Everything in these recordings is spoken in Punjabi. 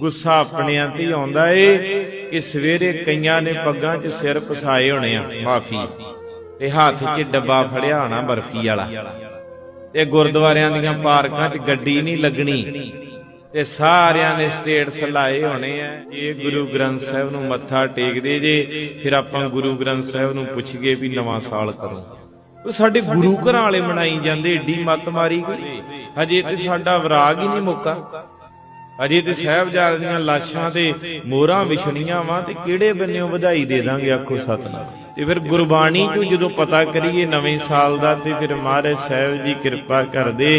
ਗੁੱਸਾ ਆਪਣਿਆਂ ਤੇ ਆਉਂਦਾ ਏ ਕਿ ਸਵੇਰੇ ਕਈਆਂ ਨੇ ਪੱਗਾਂ 'ਚ ਸਿਰ ਪਸਾਏ ਹੋਣੇ ਆ, ਮਾਫੀ। ਤੇ ਹੱਥ 'ਚ ਡੱਬਾ ਫੜਿਆ ਹੋਣਾ ਬਰਫੀ ਵਾਲਾ। ਤੇ ਗੁਰਦੁਆਰਿਆਂ ਦੀਆਂ ਪਾਰਕਾਂ 'ਚ ਗੱਡੀ ਨਹੀਂ ਲੱਗਣੀ। ਤੇ ਸਾਰਿਆਂ ਨੇ ਸਟੇਟਸ ਲਾਏ ਹੋਣੇ ਆ ਇਹ ਗੁਰੂ ਗ੍ਰੰਥ ਸਾਹਿਬ ਨੂੰ ਮੱਥਾ ਟੇਕਦੇ ਜੇ, ਫਿਰ ਆਪਾਂ ਗੁਰੂ ਗ੍ਰੰਥ ਸਾਹਿਬ ਨੂੰ ਪੁੱਛੀਏ ਵੀ ਨਵਾਂ ਸਾਲ ਕਰੋ ਉਹ ਸਾਡੇ ਗੁਰੂ ਘਰਾਂ ਵਾਲੇ ਮਨਾਈ ਜਾਂਦੇ, ਏਡੀ ਮੱਤ ਮਾਰੀ ਗਈ। ਹਜੇ ਤੇ ਸਾਡਾ ਵਿਰਾਗ ਹੀ ਨਹੀਂ ਮੁੱਕਾ। ਅਜੇ ਤੇ ਸਾਹਿਬਜ਼ਾਦੇ ਦੀਆਂ ਲਾਸ਼ਾਂ ਤੇ ਮੋਹਰਾਂ ਵਿਛਣੀਆਂ ਵਾਂ ਤੇ ਕਿਹੜੇ ਬੰਨਿਓ ਵਧਾਈ ਦੇ ਦਾਂਗੇ ਆਖੋ ਸਤਨਾਮ। ਤੇ ਫਿਰ ਗੁਰਬਾਣੀ ਚੋਂ ਜਦੋਂ ਪਤਾ ਕਰੀਏ ਨਵੇਂ ਸਾਲ ਦਾ ਤੇ ਫਿਰ ਮਹਾਰਾਜ ਸਾਹਿਬ ਜੀ ਕਿਰਪਾ ਕਰਦੇ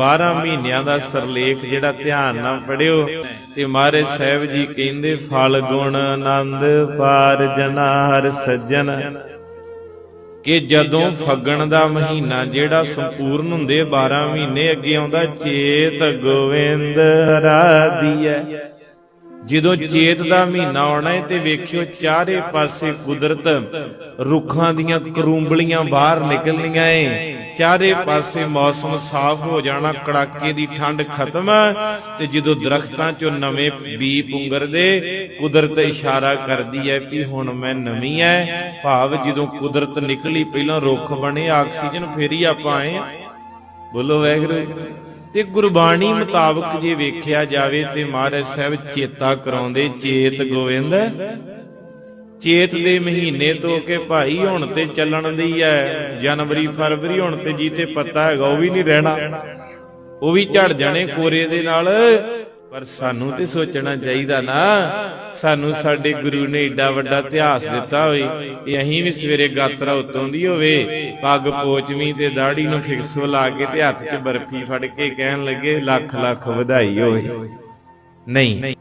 12 ਮਹੀਨਿਆਂ ਦਾ ਸਰਲੇਖ ਜਿਹੜਾ ਧਿਆਨ ਨਾਲ ਪੜਿਓ ਤੇ ਮਹਾਰਾਜ ਸਾਹਿਬ ਜੀ ਕਹਿੰਦੇ ਫਲ ਗੁਣ ਆਨੰਦ ਪਾਰ ਜਨਾ ਹਰ ਸੱਜਣ। ਕਿ ਜਦੋਂ ਫੱਗਣ ਦਾ ਮਹੀਨਾ ਜਿਹੜਾ ਸੰਪੂਰਨ ਹੁੰਦੇ 12 ਮਹੀਨੇ ਅੱਗੇ ਆਉਂਦਾ, ਚੇਤ ਗੋਵਿੰਦ ਰਾਧੀਐ। ਜਦੋਂ ਚੇਤ ਦਾ ਮਹੀਨਾ ਆਉਣਾ ਹੈ ਤੇ ਵੇਖਿਓ ਚਾਰੇ ਪਾਸੇ ਕੁਦਰਤ, ਰੁੱਖਾਂ ਦੀਆਂ ਕਰੂੰਬਲੀਆਂ ਬਾਹਰ ਨਿਕਲਣੀਆਂ ਏ। ਚਾਰੇ ਪਾਸੇ ਮੌਸਮ ਸਾਫ਼ ਹੋ ਜਾਣਾ, ਕੜਾਕੇ ਦੀ ਠੰਡ ਖਤਮ ਤੇ ਜਦੋਂ ਦਰਖਤਾਂ ਚੋਂ ਨਵੇਂ ਬੀ ਪੁੰਗਰਦੇ ਕੁਦਰਤ ਇਸ਼ਾਰਾ ਕਰਦੀ ਹੈ ਕਿ ਹੁਣ ਮੈਂ ਨਵੀਂ ਐ। ਭਾਵ ਜਦੋਂ ਕੁਦਰਤ ਨਿਕਲੀ, ਪਹਿਲਾਂ ਰੁੱਖ ਬਣੇ, ਆਕਸੀਜਨ ਫੇਰ ਹੀ ਆਪਾਂ ਆਏ ਬੋਲੋ ਵੈਗਰੂ ਤੇ ਗੁਰਬਾਣੀ ਮੁਤਾਬਕ ਜੇ ਵੇਖਿਆ ਜਾਵੇ ਤੇ ਮਹਾਰਾਜ ਸਾਹਿਬ ਚੇਤਾ ਕਰਾਉਂਦੇ, ਚੇਤ ਗੋਵਿੰਦ। ਚੇਤ ਦੇ ਮਹੀਨੇ ਤੋਂ ਕਿ ਭਾਈ ਹੁਣ ਤੇ ਚੱਲਣ ਦੀ ਹੈ ਜਨਵਰੀ, ਫਰਵਰੀ ਹੁਣ ਤੇ ਜੀ ਤੇ ਪਤਾ ਹੈਗਾ, ਉਹ ਵੀ ਨਹੀਂ ਰਹਿਣਾ। ਉਹ ਵੀ ਝੜ ਜਾਣੇ ਕੋਰੇ ਦੇ ਨਾਲ। ਪਰ ਸਾਨੂੰ ਤੇ ਸੋਚਣਾ ਚਾਹੀਦਾ ਨਾ। ਸਾਨੂੰ ਸਾਡੇ ਗੁਰੂ ਨੇ ਏਡਾ ਵੱਡਾ ਇਤਿਹਾਸ ਦਿੱਤਾ ਹੋਵੇ। ਇਹ ਅਸੀਂ ਵੀ ਸਵੇਰੇ ਗਾਤਰਾ ਉਤੋਂ ਦੀ ਹੋਵੇ। ਪੱਗ ਪੋਚਵੀਂ ਤੇ ਦਾੜੀ ਨੂੰ ਫਿਕਸੋ ਲਾ ਕੇ ਤੇ ਹੱਥ 'ਚ ਬਰਫੀ ਫੜ ਕੇ ਕਹਿਣ ਲੱਗੇ ਲੱਖ ਲੱਖ ਵਧਾਈ ਹੋਵੇ। ਨਹੀਂ।